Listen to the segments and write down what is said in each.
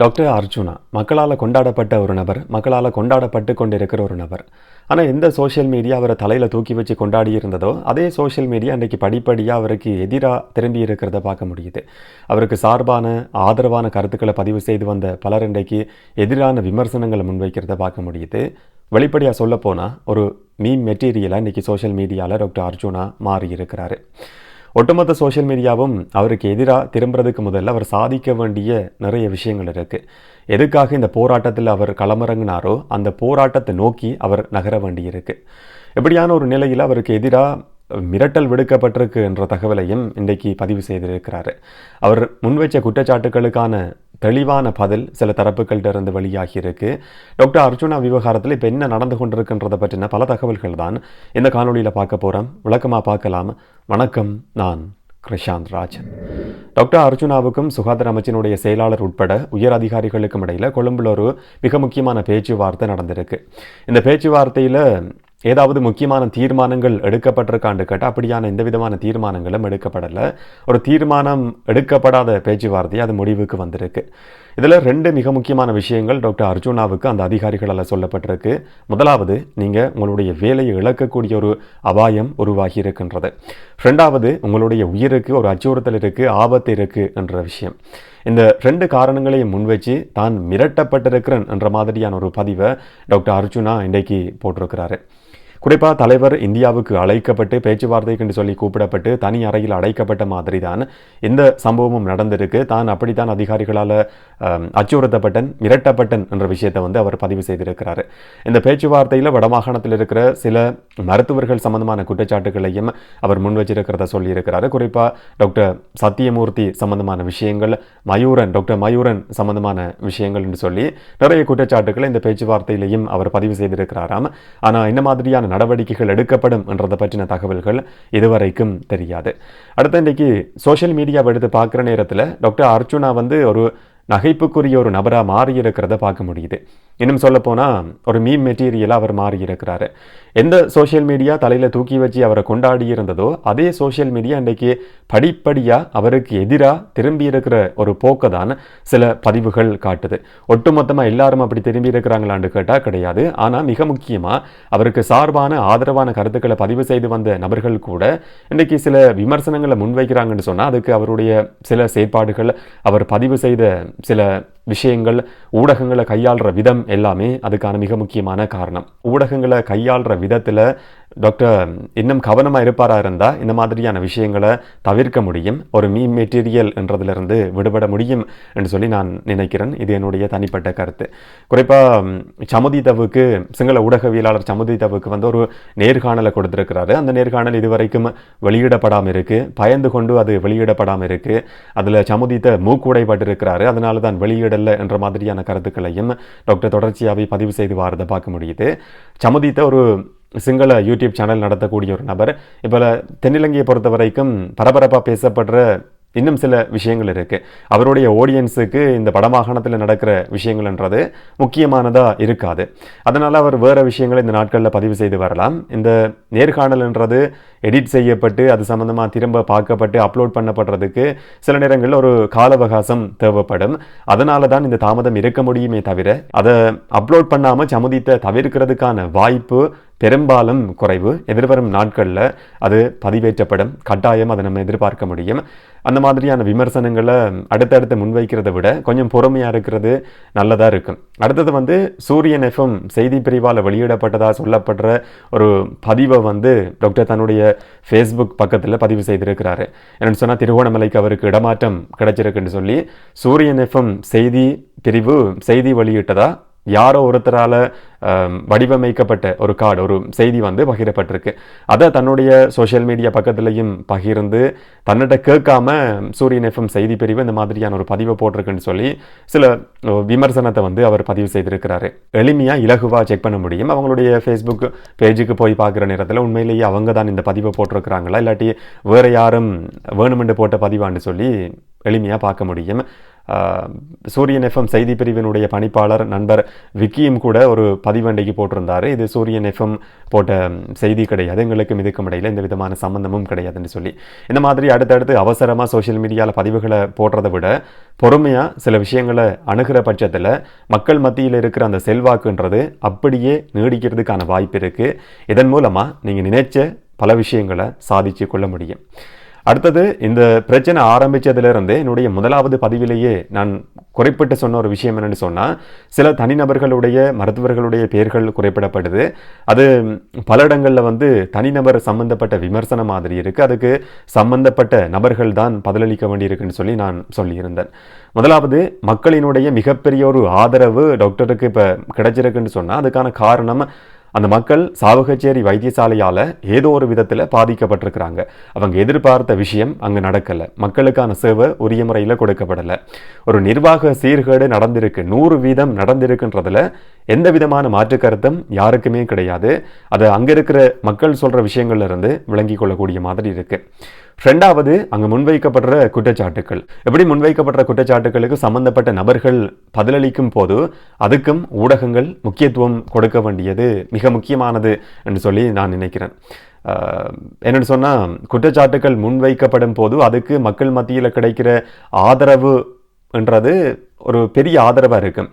Doctor Arjuna மக்களால் கொண்டாடப்பட்ட ஒரு நபர் மக்களால் கொண்டாடப்பட்டு கொண்டிருக்கிற ஒரு நபர். ஆனால் எந்த சோஷியல் மீடியா அவரை தலையில் தூக்கி வச்சு கொண்டாடி இருந்ததோ அதே சோஷியல் மீடியா இன்றைக்கி படிப்படியாக அவருக்கு எதிராக திரும்பி இருக்கிறத பார்க்க முடியுது. அவருக்கு சார்பான ஆதரவான கருத்துக்களை பதிவு செய்து வந்த பலர் இன்றைக்கு எதிரான விமர்சனங்களை முன்வைக்கிறத பார்க்க முடியுது. வெளிப்படையாக சொல்லப்போனால் ஒரு மீம் மெட்டீரியலாக இன்றைக்கி சோஷியல் மீடியாவில் டாக்டர் அர்ஜுனா மாறி இருக்கிறாரு ஒட்டுமொத்த சோஷியல் மீடியாவும் அவருக்கு எதிராக திரும்புறதுக்கு முதல்ல அவர் சாதிக்க வேண்டிய நிறைய விஷயங்கள் இருக்குது எதுக்காக இந்த போராட்டத்தில் அவர் களமிறங்கினாரோ அந்த போராட்டத்தை நோக்கி அவர் நகர வேண்டியிருக்கு. இப்படியான ஒரு நிலையில் அவருக்கு எதிராக மிரட்டல் விடுக்கப்பட்டிருக்கு என்ற தகவலையும் இன்றைக்கு பதிவு செய்திருக்கிறார். அவர் முன்வைச்ச குற்றச்சாட்டுகளுக்கான தெளிவான பதில் சில தரப்புகள்கிட்ட இருந்து வெளியாகி இருக்கு டாக்டர் அர்ஜுனா விவகாரத்தில் இப்போ என்ன நடந்து கொண்டிருக்குன்றதை பற்றின பல தகவல்கள் தான் இந்த காணொலியில் பார்க்க போகிறோம் விளக்கமாக பார்க்கலாம். வணக்கம் நான் கிருஷாந்த் ராஜன். டாக்டர் அர்ஜுனாவுக்கும் சுகாதார அமைச்சினுடைய செயலாளர் உட்பட உயர் அதிகாரிகளுக்கும் இடையில் கொழும்புல ஒரு மிக முக்கியமான பேச்சுவார்த்தை நடந்திருக்கு. இந்த பேச்சுவார்த்தையில் ஏதாவது முக்கியமான தீர்மானங்கள் எடுக்கப்பட்டிருக்கான்னு கேட்டால் அப்படியான எந்த விதமான தீர்மானங்களும் எடுக்கப்படலை. ஒரு தீர்மானம் எடுக்கப்படாத பேச்சுவார்த்தை அது முடிவுக்கு வந்திருக்கு. இதில் ரெண்டு மிக முக்கியமான விஷயங்கள் டாக்டர் அர்ஜுனாவுக்கு அந்த அதிகாரிகளால் சொல்லப்பட்டிருக்கு. முதலாவது நீங்கள் உங்களுடைய வேலையை இழக்கக்கூடிய ஒரு அபாயம் உருவாகி இருக்கின்றது. ரெண்டாவது உங்களுடைய உயிருக்கு ஒரு அச்சுறுத்தல் இருக்குது ஆபத்து இருக்குது என்ற விஷயம். இந்த ரெண்டு காரணங்களையும் முன்வச்சு தான் மிரட்டப்பட்டிருக்கிறேன் என்ற மாதிரியான ஒரு பதிவை டாக்டர் அர்ஜுனா இன்றைக்கு போட்டிருக்கிறாரு. குறிப்பாக தலைவர் இந்தியாவுக்கு அழைக்கப்பட்டு பேச்சுவார்த்தைக்கு என்று சொல்லி கூப்பிடப்பட்டு தனி அறையில் அடைக்கப்பட்ட மாதிரி தான் இந்த சம்பவமும் நடந்திருக்கு. தான் அப்படித்தான் அதிகாரிகளால் அச்சுறுத்தப்பட்டன் மிரட்டப்பட்டன் என்ற விஷயத்தை வந்து அவர் பதிவு செய்திருக்கிறார். இந்த பேச்சுவார்த்தையில் வடமாகாணத்தில் இருக்கிற சில மருத்துவர்கள் சம்பந்தமான குற்றச்சாட்டுகளையும் அவர் முன் வச்சிருக்கிறத சொல்லியிருக்கிறாரு. குறிப்பாக டாக்டர் சத்தியமூர்த்தி சம்பந்தமான விஷயங்கள் மயூரன் டாக்டர் மயூரன் சம்பந்தமான விஷயங்கள் என்று சொல்லி நிறைய குற்றச்சாட்டுகளை இந்த பேச்சுவார்த்தையிலையும் அவர் பதிவு செய்திருக்கிறாராம். ஆனால் இந்த மாதிரியான நடவடிக்கைகள் எடுக்கப்படும் என்றதை பற்றின தகவல்கள் இதுவரைக்கும் தெரியாது. அடுத்த இன்றைக்கு சோஷியல் மீடியாவை எடுத்து பார்க்குற நேரத்தில் டாக்டர் அர்ச்சுனா வந்து ஒரு நகைப்புக்குரிய ஒரு நபராக மாறி இருக்கிறத பார்க்க முடியுது. இன்னும் சொல்லப்போனால் ஒரு மீம் மெட்டீரியலாக அவர் மாறியிருக்கிறாரு. எந்த சோஷியல் மீடியா தலையில் தூக்கி வச்சு அவரை கொண்டாடி இருந்ததோ அதே சோஷியல் மீடியா இன்றைக்கு படிப்படியாக அவருக்கு எதிராக திரும்பி இருக்கிற ஒரு போக்கை தான் சில பதிவுகள் காட்டுது. ஒட்டுமொத்தமாக எல்லாரும் அப்படி திரும்பி இருக்கிறாங்களான்னு கேட்டால் கிடையாது. ஆனால் மிக முக்கியமாக அவருக்கு சார்பான ஆதரவான கருத்துக்களை பதிவு செய்து வந்த நபர்கள் கூட இன்றைக்கு சில விமர்சனங்களை முன்வைக்கிறாங்கன்னு சொன்னால் அதுக்கு அவருடைய சில செயற்பாடுகள் அவர் பதிவு செய்த சில விஷயங்கள் ஊடகங்களை கையாளுற விதம் எல்லாமே அதுக்கான மிக முக்கியமான காரணம். ஊடகங்களை கையாளுற விதத்தில் டாக்டர் இன்னும் கவனமாக இருப்பாராக இருந்தால் இந்த மாதிரியான விஷயங்களை தவிர்க்க முடியும். ஒரு மீ மெட்டீரியல் என்றதிலிருந்து விடுபட முடியும் என்று சொல்லி நான் நினைக்கிறேன். இது என்னுடைய தனிப்பட்ட கருத்து. குறிப்பாக சமுதிதவுக்கு சிங்கள ஊடகவியலாளர் சமுதிதவுக்கு வந்து ஒரு நேர்காணலை கொடுத்துருக்கிறாரு. அந்த நேர்காணல் இதுவரைக்கும் வெளியிடப்படாமல் இருக்குது பயந்து கொண்டு அது வெளியிடப்படாமல் இருக்குது அதில் சமுதித்த மூக்குடைப்பட்டிருக்கிறாரு அதனால தான் வெளியிடலை என்ற மாதிரியான கருத்துக்களையும் டாக்டர் தொடர்ச்சியாகவே பதிவு செய்து வாரதை பார்க்க முடியுது. சமுதித்த ஒரு சிங்கள யூடியூப் சேனல் நடத்தக்கூடிய ஒரு நபர். இப்போ தென்னிலங்கையை பொறுத்த வரைக்கும் பரபரப்பாக பேசப்படுற இன்னும் சில விஷயங்கள் இருக்குது அவருடைய ஆடியன்ஸுக்கு இந்த வடமாகாணத்தில் நடக்கிற விஷயங்கள்ன்றது முக்கியமானதாக இருக்காது. அதனால் அவர் வேறு விஷயங்களை இந்த நாட்களில் பதிவு செய்து வரலாம். இந்த நேர்காணல்ன்றது எடிட் செய்யப்பட்டு அது சம்மந்தமாக திரும்ப பார்க்கப்பட்டு அப்லோட் பண்ணப்படுறதுக்கு சில நேரங்களில் ஒரு கால அவகாசம் தேவைப்படும். அதனால தான் இந்த தாமதம் இருக்க முடியுமே தவிர அதை அப்லோட் பண்ணாமல் சமுதித்தை தவிர்க்கிறதுக்கான வாய்ப்பு பெரும்பாலும் குறைவு. எதிர்வரும் நாட்களில் அது பதிவேற்றப்படும். கட்டாயம் அதை நம்ம எதிர்பார்க்க முடியும். அந்த மாதிரியான விமர்சனங்களை அடுத்தடுத்து முன்வைக்கிறத விட கொஞ்சம் பொறுமையாக இருக்கிறது நல்லதாக இருக்கும். அடுத்தது வந்து சூரியன் எஃப்எம் செய்தி பிரிவால் வெளியிடப்பட்டதாக சொல்லப்படுற ஒரு பதிவை வந்து டாக்டர் தன்னுடைய ஃபேஸ்புக் பக்கத்தில் பதிவு செய்திருக்கிறாரு. என்னென்னு சொன்னால் திருகோணமலைக்கு அவருக்கு இடமாற்றம் கிடைச்சிருக்குன்னு சொல்லி சூரியன் எஃப்எம் செய்தி பிரிவு செய்தி வெளியிட்டதா யாரோ ஒருத்தரால் வடிவமைக்கப்பட்ட ஒரு கார்டு ஒரு செய்தி வந்து பகிரப்பட்டிருக்கு. அதை தன்னுடைய சோஷியல் மீடியா பக்கத்துலையும் பகிர்ந்து தன்னிட்ட கேட்காம சூரியன் எஃப்எம் செய்தி பிரிவு இந்த மாதிரியான ஒரு பதிவை போட்டிருக்குன்னு சொல்லி சில விமர்சனத்தை வந்து அவர் பதிவு செய்திருக்கிறாரு. எளிமையாக இலகுவாக செக் பண்ண முடியும். அவங்களுடைய ஃபேஸ்புக் பேஜுக்கு போய் பார்க்குற நேரத்தில் உண்மையிலேயே அவங்க தான் இந்த பதிவை போட்டிருக்கிறாங்களா? இல்லாட்டி வேறு யாரும் வேணுமென்று போட்ட பதிவான்னு சொல்லி எளிமையாக பார்க்க முடியும். சூரியன் எஃப்எம் செய்தி பிரிவினுடைய பணிப்பாளர் நண்பர் விக்கியும் கூட ஒரு பதிவண்டைக்கு போட்டிருந்தாரு. இது சூரியன் எஃப்எம் போட்ட செய்தி கிடையாது. எங்களுக்கும் இதுக்கும் இடையில் எந்த விதமான சம்மந்தமும் கிடையாதுன்னு சொல்லி. இந்த மாதிரி அடுத்தடுத்து அவசரமாக சோஷியல் மீடியாவில் பதிவுகளை போடுறதை விட பொறுமையாக சில விஷயங்களை அணுகிற பட்சத்தில் மக்கள் மத்தியில் இருக்கிற அந்த செல்வாக்குன்றது அப்படியே நீடிக்கிறதுக்கான வாய்ப்பு இருக்குது இதன் மூலமாக நீங்கள் நினைச்ச பல விஷயங்களை சாதிச்சு கொள்ள முடியும். அடுத்தது இந்த பிரச்சனை ஆரம்பித்ததுலேருந்தே என்னுடைய முதலாவது பதிவிலேயே நான் குறிப்பிட்டு சொன்ன ஒரு விஷயம் என்னென்னு சொன்னால் சில தனிநபர்களுடைய மருத்துவர்களுடைய பெயர்கள் குறிப்பிடப்படுது. அது பல இடங்களில் வந்து தனிநபர் சம்பந்தப்பட்ட விமர்சனம் மாதிரி இருக்குது அதுக்கு சம்பந்தப்பட்ட நபர்கள் தான் பதிலளிக்க வேண்டியிருக்குன்னு சொல்லி நான் சொல்லியிருந்தேன். முதலாவது மக்களினுடைய மிகப்பெரிய ஒரு ஆதரவு டாக்டருக்கு இப்போ கிடைச்சிருக்குன்னு சொன்னால் அதுக்கான காரணம் அந்த மக்கள் சாவகச்சேரி வைத்தியசாலையால் ஏதோ ஒரு விதத்தில் பாதிக்கப்பட்டிருக்கிறாங்க. அவங்க எதிர்பார்த்த விஷயம் அங்கே நடக்கலை. மக்களுக்கான சேவை உரிய முறையில் கொடுக்கப்படலை. ஒரு நிர்வாக சீர்கேடு நடந்திருக்கு. நூறு வீதம் நடந்திருக்குன்றதுல எந்த விதமான மாற்று கருத்தும் யாருக்குமே கிடையாது. அது அங்கே இருக்கிற மக்கள் சொல்கிற விஷயங்கள்ல இருந்து விளங்கி கொள்ளக்கூடிய மாதிரி இருக்கு. ரெண்டாவது அங்கே முன்வைக்கப்படுற குற்றச்சாட்டுக்கள். எப்படி முன்வைக்கப்படுற குற்றச்சாட்டுகளுக்கு சம்பந்தப்பட்ட நபர்கள் பதிலளிக்கும் போது அதுக்கும் ஊடகங்கள் முக்கியத்துவம் கொடுக்க வேண்டியது மிக முக்கியமானது என்று சொல்லி நான் நினைக்கிறேன். என்னென்னு சொன்னால் குற்றச்சாட்டுகள் முன்வைக்கப்படும் போது அதுக்கு மக்கள் மத்தியில் கிடைக்கிற ஆதரவு என்றது ஒரு பெரிய ஆதரவாக இருக்கும்.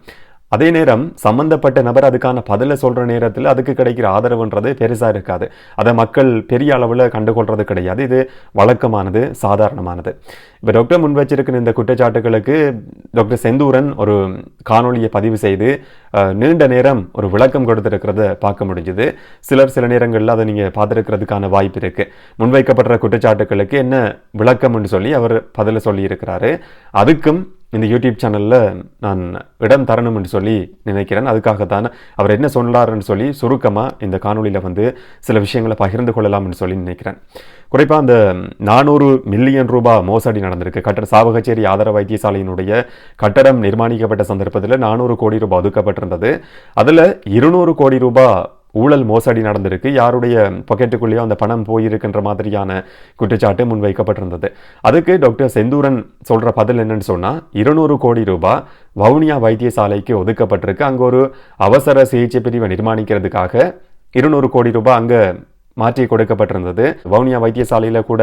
அதே நேரம் சம்பந்தப்பட்ட நபர் அதுக்கான பதிலை சொல்கிற நேரத்தில் அதுக்கு கிடைக்கிற ஆதரவுன்றது பெருசாக இருக்காது. அதை மக்கள் பெரிய அளவில் கண்டுகொள்றது கிடையாது. இது வழக்கமானது சாதாரணமானது. இப்போ டாக்டர் முன் வச்சிருக்கிற இந்த குற்றச்சாட்டுகளுக்கு டாக்டர் செந்தூரன் ஒரு காணொளியை பதிவு செய்து நீண்ட நேரம் ஒரு விளக்கம் கொடுத்துருக்கிறத பார்க்க முடிஞ்சுது. சிலர் சில நேரங்களில் அதை நீங்கள் பார்த்துருக்கிறதுக்கான வாய்ப்பு இருக்குது முன்வைக்கப்படுற குற்றச்சாட்டுகளுக்கு என்ன விளக்கம்னு சொல்லி அவர் பதில சொல்லியிருக்கிறாரு. அதுக்கும் இந்த யூடியூப் சேனலில் நான் இடம் தரணும் என்று சொல்லி நினைக்கிறேன். அதுக்காகத்தான் அவர் என்ன சொன்னார்னு சொல்லி சுருக்கமாக இந்த காணொலியில் வந்து சில விஷயங்களை பகிர்ந்து கொள்ளலாம்னு சொல்லி நினைக்கிறேன். குறிப்பாக அந்த நானூறு மில்லியன் ரூபாய் மோசடி நடந்திருக்கு. கட்டட சாவகச்சேரி ஆதர வைத்தியசாலையினுடைய கட்டடம் நிர்மாணிக்கப்பட்ட சந்தர்ப்பத்தில் நானூறு கோடி ரூபாய் ஒதுக்கப்பட்டிருந்தது. அதில் இருநூறு கோடி ரூபாய் ஊழல் மோசடி நடந்திருக்கு. யாருடைய பாக்கெட்டுக்குள்ளேயோ அந்த பணம் போயிருக்கின்ற மாதிரியான குற்றச்சாட்டு முன்வைக்கப்பட்டிருந்தது. அதுக்கு டாக்டர் செந்தூரன் சொல்கிற பதில் என்னன்னு சொன்னால் இருநூறு கோடி ரூபாய் வவுனியா வைத்தியசாலைக்கு ஒதுக்கப்பட்டிருக்கு. அங்கே ஒரு அவசர சிகிச்சை பிரிவை நிர்மாணிக்கிறதுக்காக இருநூறு கோடி ரூபாய் அங்கே மாற்றி கொடுக்கப்பட்டிருந்தது. வவுனியா வைத்தியசாலையில் கூட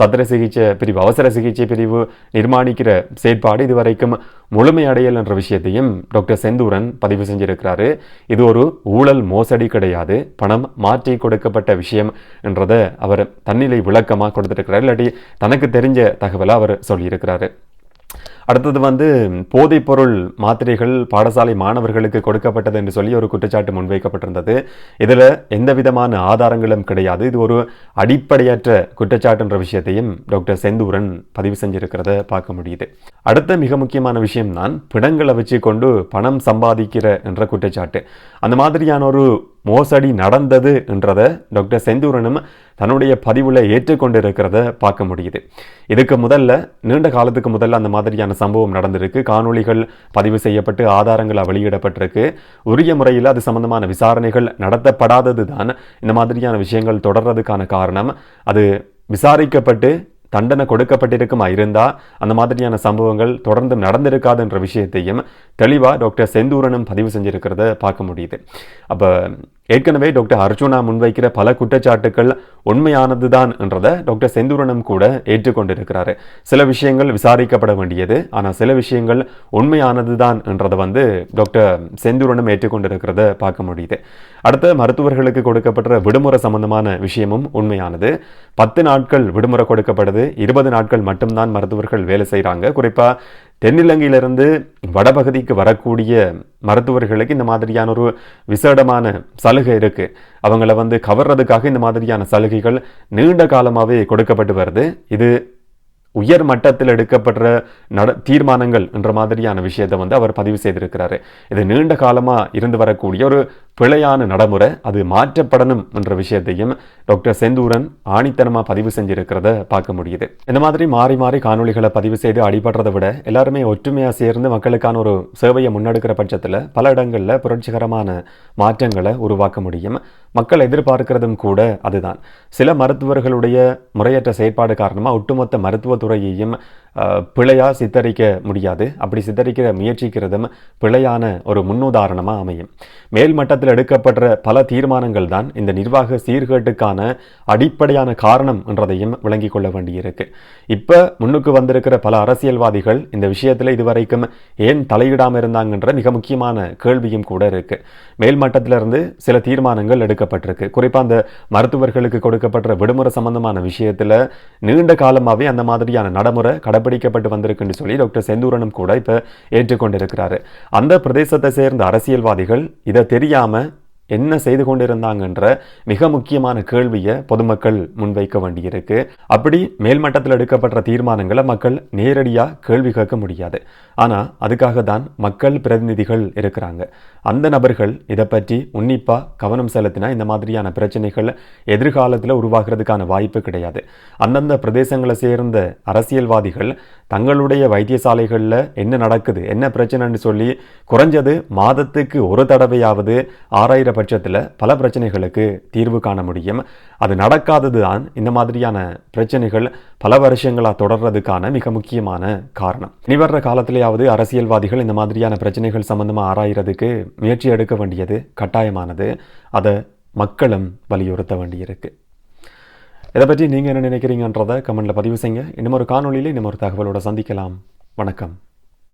சத்திர சிகிச்சை பிரிவு அவசர சிகிச்சை பிரிவு நிர்மாணிக்கிற செயற்பாடு இதுவரைக்கும் முழுமையடையல் என்ற விஷயத்தையும் டாக்டர் செந்தூரன் பதிவு செஞ்சிருக்கிறாரு. இது ஒரு ஊழல் மோசடி கிடையாது. பணம் மாற்றி கொடுக்கப்பட்ட விஷயம் என்றதை அவர் தன்னிலை விளக்கமாக கொடுத்துருக்கிறார். இல்லாட்டி தனக்கு தெரிஞ்ச தகவலை அவர் சொல்லியிருக்கிறாரு. அடுத்தது வந்து போதைப்பொருள் மாத்திரைகள் பாடசாலை மாணவர்களுக்கு கொடுக்கப்பட்டது என்று சொல்லி ஒரு குற்றச்சாட்டு முன்வைக்கப்பட்டிருந்தது. இதில் எந்த விதமான ஆதாரங்களும் கிடையாது. இது ஒரு அடிப்படையற்ற குற்றச்சாட்டுன்ற விஷயத்தையும் டாக்டர் செந்தூரன் பதிவு செஞ்சிருக்கிறத பார்க்க முடியுது. அடுத்த மிக முக்கியமான விஷயம் தான் பிணங்களை வச்சு கொண்டு பணம் சம்பாதிக்கிற என்ற குற்றச்சாட்டு. அந்த மாதிரியான ஒரு மோசடி நடந்தது என்றதை டாக்டர் செந்தூரனும் தன்னுடைய பதிவில் ஏற்றுக்கொண்டிருக்கிறத பார்க்க முடியுது. இதுக்கு முதல்ல நீண்ட காலத்துக்கு முதல்ல அந்த மாதிரியான சம்பவம் நடந்திருக்கு. காணொளிகள் பதிவு செய்யப்பட்டு ஆதாரங்கள் வெளியிடப்பட்டிருக்கு. உரிய முறையில் அது சம்பந்தமான விசாரணைகள் நடத்தப்படாதது தான் இந்த மாதிரியான விஷயங்கள் தொடர்றதுக்கான காரணம். அது விசாரிக்கப்பட்டு தண்டனை கொடுக்கப்பட்டிருக்குமா இருந்தால் அந்த மாதிரியான சம்பவங்கள் தொடர்ந்து நடந்திருக்காது என்ற விஷயத்தையும் தெளிவாக டாக்டர் செந்தூரனும் பதிவு செஞ்சிருக்கிறத பார்க்க முடியுது. அப்போ ஏற்கனவே டாக்டர் அர்ஜுனா முன்வைக்கிற பல குற்றச்சாட்டுக்கள் உண்மையானதுதான் என்றதை டாக்டர் செந்தூரனும் கூட ஏற்றுக்கொண்டிருக்கிறாரு. சில விஷயங்கள் விசாரிக்கப்பட வேண்டியது ஆனால் சில விஷயங்கள் உண்மையானதுதான் என்றதை வந்து டாக்டர் செந்தூரனும் ஏற்றுக்கொண்டிருக்கிறத பார்க்க முடியுது. அடுத்த மருத்துவர்களுக்கு கொடுக்கப்பட்ட விடுமுறை சம்பந்தமான விஷயமும் உண்மையானது. பத்து நாட்கள் விடுமுறை கொடுக்கப்படுது இருபது நாட்கள் மட்டும்தான் மருத்துவர்கள் வேலை செய்கிறாங்க குறிப்பாக தென்னிலங்கையிலிருந்து வடபகுதிக்கு வரக்கூடிய மருத்துவர்களுக்கு இந்த மாதிரியான ஒரு விசேடமான சலுகை இருக்குது அவங்கள வந்து கவர்றதுக்காக இந்த மாதிரியான சலுகைகள் நீண்ட காலமாகவே கொடுக்கப்பட்டு வருது. இது உயர் மட்டத்தில் எடுக்கப்படுற நட தீர்மானங்கள் என்ற மாதிரியான விஷயத்தை வந்து அவர் பதிவு செய்திருக்கிறாரு. இது நீண்ட காலமாக இருந்து வரக்கூடிய ஒரு பிழையான நடைமுறை அது மாற்றப்படணும் என்ற விஷயத்தையும் டாக்டர் செந்தூரன் ஆணித்தனமாக பதிவு செஞ்சிருக்கிறத பார்க்க முடியுது. இந்த மாதிரி மாறி மாறி காணொளிகளை பதிவு செய்து அடிபடுறதை விட எல்லாருமே ஒற்றுமையாக சேர்ந்து மக்களுக்கான ஒரு சேவையை முன்னெடுக்கிற பட்சத்தில் பல இடங்களில் புரட்சிகரமான மாற்றங்களை உருவாக்க முடியும். மக்கள் எதிர்பார்க்கிறதும் கூட அதுதான். சில மருத்துவர்களுடைய முறையற்ற செயற்பாடு காரணமாக ஒட்டுமொத்த மருத்துவத்துறையையும் பிழையாக பிழையா சித்தரிக்க முடியாது. அப்படி சித்தரிக்கிற முயற்சிக்கிறதும் பிழையான ஒரு முன்னுதாரணமாக அமையும். மேல் மட்டத்தில் எடுக்கப்படுற பல தீர்மானங்கள் தான் இந்த நிர்வாக சீர்கேட்டுக்கான அடிப்படையான காரணம் என்றதையும் விளங்கிக் கொள்ள வேண்டியிருக்கு. இப்போ முன்னுக்கு வந்திருக்கிற பல அரசியல்வாதிகள் இந்த விஷயத்தில் இதுவரைக்கும் ஏன் தலையிடாமல் இருந்தாங்கன்ற மிக முக்கியமான கேள்வியும் கூட இருக்கு. மேல் மட்டத்திலிருந்து இருந்து சில தீர்மானங்கள் எடுக்கப்பட்டிருக்கு. குறிப்பாக அந்த மருத்துவர்களுக்கு கொடுக்கப்பட்ட விடுமுறை சம்பந்தமான விஷயத்தில் நீண்ட காலமாகவே அந்த மாதிரியான நடைமுறை கடைபிடிக்கப்பட்டு வந்திருக்குன்னு சொல்லி டாக்டர் செந்தூரனும் கூட இப்போ ஏற்றுக்கொண்டிருக்கிறாரு. அந்த பிரதேசத்தை சேர்ந்த அரசியல்வாதிகள் இதை தெரியாம என்ன செய்து கொண்டிருந்தாங்கன்ற மிக முக்கியமான கேள்வியை பொதுமக்கள் முன்வைக்க வேண்டியிருக்கு. அப்படி மேல்மட்டத்தில் எடுக்கப்பட்ட தீர்மானங்களை மக்கள் நேரடியாக கேள்வி கேட்க முடியாது. ஆனால் அதுக்காக தான் மக்கள் பிரதிநிதிகள் இருக்கிறாங்க. அந்த நபர்கள் இதை பற்றி உன்னிப்பாக கவனம் செலுத்தினா இந்த மாதிரியான பிரச்சனைகள் எதிர்காலத்தில் உருவாகிறதுக்கான வாய்ப்பு கிடையாது. அந்தந்த பிரதேசங்களை சேர்ந்த அரசியல்வாதிகள் தங்களுடைய வைத்தியசாலைகளில் என்ன நடக்குது என்ன பிரச்சனைன்னு சொல்லி குறைஞ்சது மாதத்துக்கு ஒரு தடவையாவது ஆறாயிரம் பட்சத்தில் பல பிரச்சனைகளுக்கு தீர்வு காண முடியும். அது நடக்காதது தான் இந்த மாதிரியான பிரச்சனைகள் பல வருஷங்களாக தொடர்றதுக்கான மிக முக்கியமான காரணம். இனி வர்ற காலத்திலேயாவது அரசியல்வாதிகள் இந்த மாதிரியான பிரச்சனைகள் சம்பந்தமாக ஆராயறதுக்கு முயற்சி எடுக்க வேண்டியது கட்டாயமானது. அதை மக்களும் வலியுறுத்த வேண்டியிருக்கு. இதை பற்றி நீங்கள் என்ன நினைக்கிறீங்கன்றதை கமெண்டில் பதிவு செய்யுங்க. இன்னும் ஒரு காணொலியில் இன்னும் ஒரு தகவலோட சந்திக்கலாம். வணக்கம்.